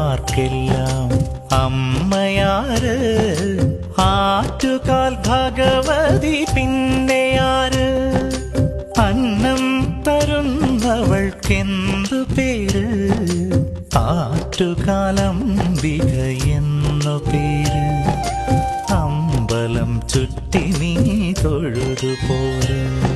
അമ്മമാർക്കെല്ലാം അമ്മയാര്? ആറ്റുകാൽ ഭഗവതി പിന്നെയാര് അന്നം തരുന്നവൾക്കെന്തു പേര്? ആറ്റുകാലംബിക എന്നു പേര്. അമ്പലം ചുറ്റി നീ തൊഴുതുപോര്